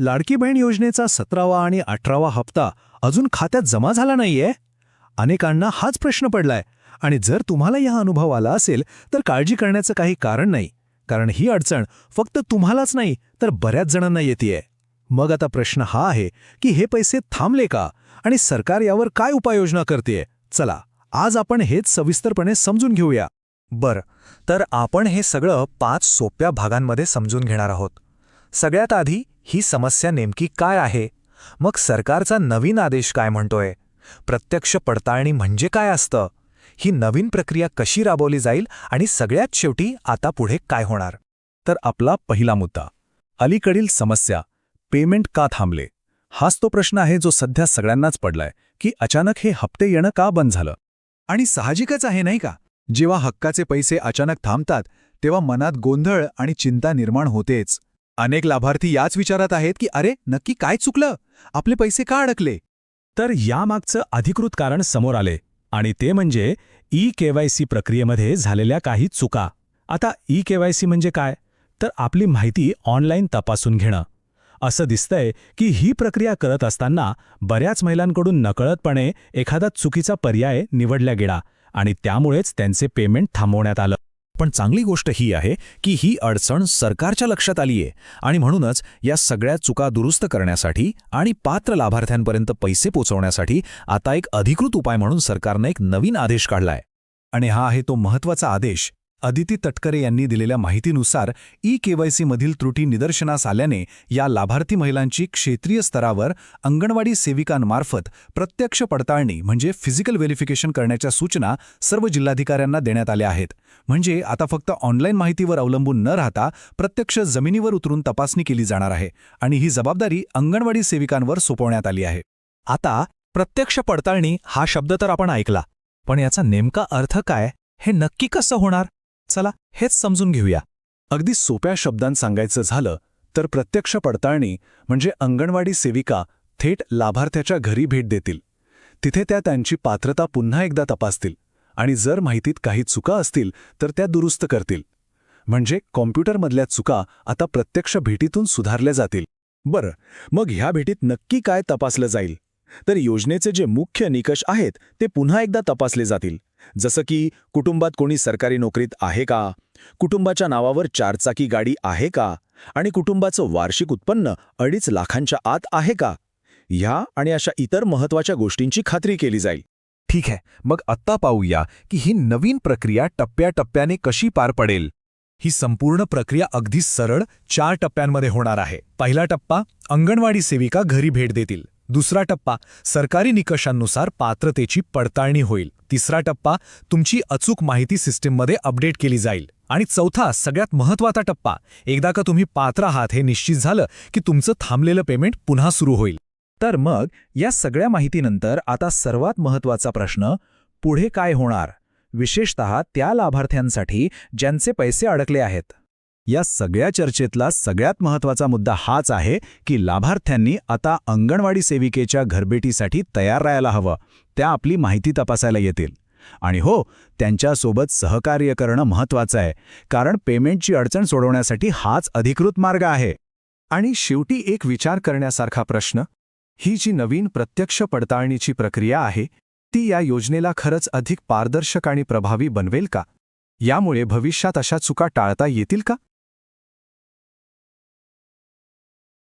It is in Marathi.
लाडकी बहीण योजनेचा सतरावा आणि अठरावा हप्ता अजून खात्यात जमा झाला नाहीये? अनेकांना हाच प्रश्न पडलाय. आणि जर तुम्हाला या अनुभव आला असेल तर काळजी करण्याचं काही कारण नाही. कारण ही अडचण फक्त तुम्हालाच नाही तर बऱ्याच जणांना येतेय. मग आता प्रश्न हा आहे की हे पैसे थांबले का? आणि सरकार यावर काय उपाययोजना करतेय? चला आज आपण हेच सविस्तरपणे समजून घेऊया. बरं तर आपण हे सगळं पाच सोप्या भागांमध्ये समजून घेणार आहोत. सगळ्यात आधी ही समस्या नेमकी काय आहे? मग सरकारचा नवीन आदेश काय म्हणतोय? प्रत्यक्ष पडताळणी म्हणजे काय असतं? ही नवीन प्रक्रिया कशी राबवली जाईल आणि सगळ्यात शेवटी आता पुढे काय होणार? तर आपला पहिला मुद्दा अलीकडील समस्या पेमेंट का थांबले? हाच तो प्रश्न आहे जो सध्या सगळ्यांनाच पडलाय की अचानक हे हप्ते येणं का बंद झालं? आणि साहजिकच आहे नाही का? जेव्हा हक्काचे पैसे अचानक थांबतात तेव्हा मनात गोंधळ आणि चिंता निर्माण होतेच. अनेक लाभार्थी याच विचारात आहेत की अरे नक्की काय चुकलं? आपले पैसे का अडकले? तर यामागचं अधिकृत कारण समोर आले आणि ते म्हणजे ई केवायसी प्रक्रियेमध्ये झालेल्या काही चुका. आता ई केवायसी म्हणजे काय? तर आपली माहिती ऑनलाईन तपासून घेणं. असं दिसतंय की ही प्रक्रिया करत असताना बऱ्याच महिलांकडून नकळतपणे एखादा चुकीचा पर्याय निवडला गेला आणि त्यामुळेच त्यांचे पेमेंट थांबवण्यात आलं. पण चांगली गोष्ट ही आहे की ही अडचण सरकारच्या लक्षात आलीये आणि म्हणूनच या सगळ्या चुका दुरुस्त करण्यासाठी आणि पात्र लाभार्थ्यांपर्यंत पैसे पोचवण्यासाठी आता एक अधिकृत उपाय म्हणून सरकारनं एक नवीन आदेश काढलाय. आणि हा आहे तो महत्त्वाचा आदेश अदिती तटकरे यांनी दिलेल्या माहितीनुसार ई केवायसी मधील त्रुटी निदर्शनास आल्याने या लाभार्थी महिलांची क्षेत्रीय स्तरावर अंगणवाडी सेविकांमार्फत प्रत्यक्ष पडताळणी म्हणजे फिजिकल व्हेरिफिकेशन करण्याच्या सूचना सर्व जिल्हाधिकाऱ्यांना देण्यात आल्या आहेत. म्हणजे आता फक्त ऑनलाईन माहितीवर अवलंबून न राहता प्रत्यक्ष जमिनीवर उतरून तपासणी केली जाणार आहे आणि ही जबाबदारी अंगणवाडी सेविकांवर सोपवण्यात आली आहे. आता प्रत्यक्ष पडताळणी हा शब्द तर आपण ऐकला पण याचा नेमका अर्थ काय हे नक्की कसं होणार? चला हेच समजून घेऊया. अगदी सोप्या शब्दांत सांगायचं झालं तर प्रत्यक्ष पडताळणी म्हणजे अंगणवाडी सेविका थेट लाभार्थ्याच्या घरी भेट देतील. तिथे त्या त्यांची पात्रता पुन्हा एकदा तपासतील आणि जर माहितीत काही चुका असतील तर त्या दुरुस्त करतील. म्हणजे कॉम्प्युटरमधल्या चुका आता प्रत्यक्ष भेटीतून सुधारल्या जातील. बरं मग ह्या भेटीत नक्की काय तपासलं जाईल? तर योजनेचे जे मुख्य निकष आहेत ते पुन्हा एकदा तपासले जातील. जसं की कुटुंबात कोणी सरकारी नोकरीत आहे का? कुटुंबाच्या नावावर चारचाकी गाडी आहे का? आणि कुटुंबाचं वार्षिक उत्पन्न अडीच लाखांच्या आत आहे का? ह्या आणि अशा इतर महत्त्वाच्या गोष्टींची खात्री केली जाईल. ठीक आहे मग आत्ता पाहूया की ही नवीन प्रक्रिया टप्प्याटप्प्याने कशी पार पडेल. ही संपूर्ण प्रक्रिया अगदी सरळ चार टप्प्यांमध्ये होणार आहे. पहिला टप्पा अंगणवाडी सेविका घरी भेट देतील. दुसरा टप्पा सरकारी निकषांनुसार पात्रतेची पडताळणी होईल. तिसरा टप्पा तुमची अचूक माहिती सिस्टीममध्ये अपडेट केली जाईल. आणि चौथा सगळ्यात महत्त्वाचा टप्पा एकदा का तुम्ही पात्र आहात हे निश्चित झालं की तुमचं थांबलेलं पेमेंट पुन्हा सुरू होईल. तर मग या सगळ्या माहितीनंतर आता सर्वात महत्त्वाचा प्रश्न पुढे काय होणार? विशेषतः त्या लाभार्थ्यांसाठी ज्यांचे पैसे अडकले आहेत. या सगळ्या चर्चेतला सगळ्यात महत्त्वाचा मुद्दा हाच आहे की लाभार्थ्यांनी आता अंगणवाडी सेविकेच्या घरभेटीसाठी तयार राहायला हवं त्या आपली माहिती तपासायला येतील. आणि हो त्यांच्यासोबत सहकार्य करणं महत्वाचं आहे कारण पेमेंटची अडचण सोडवण्यासाठी हाच अधिकृत मार्ग आहे. आणि शेवटी एक विचार करण्यासारखा प्रश्न ही जी नवीन प्रत्यक्ष पडताळणीची प्रक्रिया आहे ती या योजनेला खरंच अधिक पारदर्शक आणि प्रभावी बनवेल का? यामुळे भविष्यात अशा चुका टाळता येतील का?